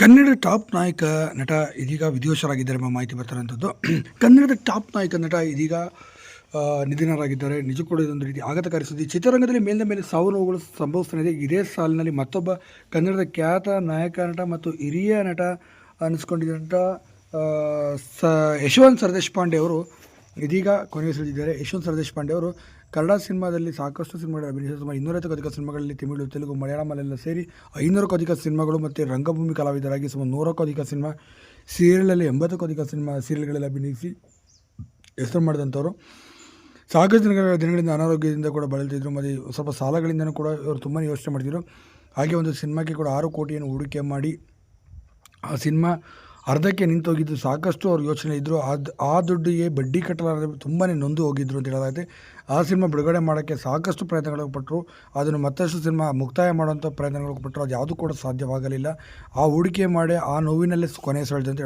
Kannada top ನಾಯಕ ನಟ ಇದೀಗ ವಿಧಿವಶರಾಗಿದ್ದಾರೆ ಎಂಬ ಮಾಹಿತಿ ಬರ್ತಾರಂಥದ್ದು ಕನ್ನಡದ ಟಾಪ್ ನಾಯಕ ನಟ ಇದೀಗ ನಿಧನರಾಗಿದ್ದಾರೆ. ನಿಜ ಕೂಡ ಇದೊಂದು ರೀತಿ ಆಘಾತಕಾರಿ ಸುದ್ದಿ. ಚಿತ್ರರಂಗದಲ್ಲಿ ಮೇಲಿನ ಮೇಲೆ ಸಾವು ನೋವುಗಳು ಸಂಭವಿಸ್ತಾನಿದೆ ಇದೇ. ಸಾಲಿನಲ್ಲಿ ಮತ್ತೊಬ್ಬ ಕನ್ನಡದ ಖ್ಯಾತ ನಾಯಕ ನಟ ಮತ್ತು ಹಿರಿಯ ನಟ ಅನ್ನಿಸ್ಕೊಂಡಿದ್ದಂಥ ಸ, ಯಶವಂತ್ ಸರ್ದೇಶ್ ಪಾಂಡೆ ಅವರು ಇದೀಗ ಕೊನೆಯುಸಿಳಿದಿದ್ದಾರೆ ಯಶವಂತ್ ಸರದೇಶ್ ಪಾಂಡೆ ಅವರು, ಕನ್ನಡ ಸಿನಿಮಾದಲ್ಲಿ ಸಾಕಷ್ಟು ಸಿನಿಮಾಗಳು ಅಭಿನಯಿಸಿದ ಸುಮಾರು ಇನ್ನೂರೈವತ್ತಕ್ಕೂ ಅಧಿಕ ಸಿನಿಮಾಗಳಲ್ಲಿ ತಮಿಳು, ತೆಲುಗು ಮಲಯಾಳಮಲ್ಲೆಲ್ಲ ಸೇರಿ ಐನೂರಕ್ಕೂ ಅಧಿಕ ಸಿನಿಮಾಗಳು ಮತ್ತು ರಂಗಭೂಮಿ ಕಲಾವಿದರಾಗಿ ಸುಮಾರು ನೂರಕ್ಕೂ ಅಧಿಕ ಸಿನಿಮಾ ಸೀರಿಯಲಲ್ಲಿ ಎಂಬತ್ತಕ್ಕೂ ಅಧಿಕ ಸಿನಿಮಾ ಸೀರಿಯಲ್ಗಳಲ್ಲಿ ಅಭಿನಯಿಸಿ ಹೆಸರು ಮಾಡಿದಂಥವ್ರು. ಸಾಕಷ್ಟು ದಿನಗಳ, ದಿನಗಳಿಂದ ಅನಾರೋಗ್ಯದಿಂದ ಕೂಡ ಬಳಲ್ತಿದ್ರು. ಮತ್ತು ಸ್ವಲ್ಪ ಸಾಲಗಳಿಂದನೂ ಕೂಡ ಇವರು ತುಂಬಾ ಯೋಚನೆ ಮಾಡ್ತಿದ್ರು. ಹಾಗೆ ಒಂದು ಸಿನಿಮಾಕ್ಕೆ ಕೂಡ ಆರು ಕೋಟಿಯನ್ನು ಹೂಡಿಕೆ ಮಾಡಿ ಆ ಸಿನಿಮಾ ಅರ್ಧಕ್ಕೆ ನಿಂತೋಗಿದ್ದು ಸಾಕಷ್ಟು ಅವ್ರು ಯೋಚನೆ ಇದ್ದರು ಅದು ಆ ದುಡ್ಡಿಗೆ ಬಡ್ಡಿ ಕಟ್ಟಲಾರದೆ ತುಂಬಾ ನೊಂದು ಹೋಗಿದ್ರು ಅಂತ ಹೇಳಲಾಗುತ್ತೆ. ಆ ಸಿನಿಮಾ ಬಿಡುಗಡೆ ಮಾಡೋಕ್ಕೆ ಸಾಕಷ್ಟು ಪ್ರಯತ್ನಗಳು ಪಟ್ಟರು ಅದನ್ನು ಮತ್ತಷ್ಟು ಸಿನಿಮಾ ಮುಕ್ತಾಯ ಮಾಡುವಂಥ ಪ್ರಯತ್ನಗಳು ಪಟ್ಟರು ಅದು ಯಾವುದೂ ಕೂಡ ಸಾಧ್ಯವಾಗಲಿಲ್ಲ. ಆ ಹೂಡಿಕೆ ಮಾಡಿ ಆ ನೋವಿನಲ್ಲೇ ಕೊನೆ ಸೆಳೆದಂತೆ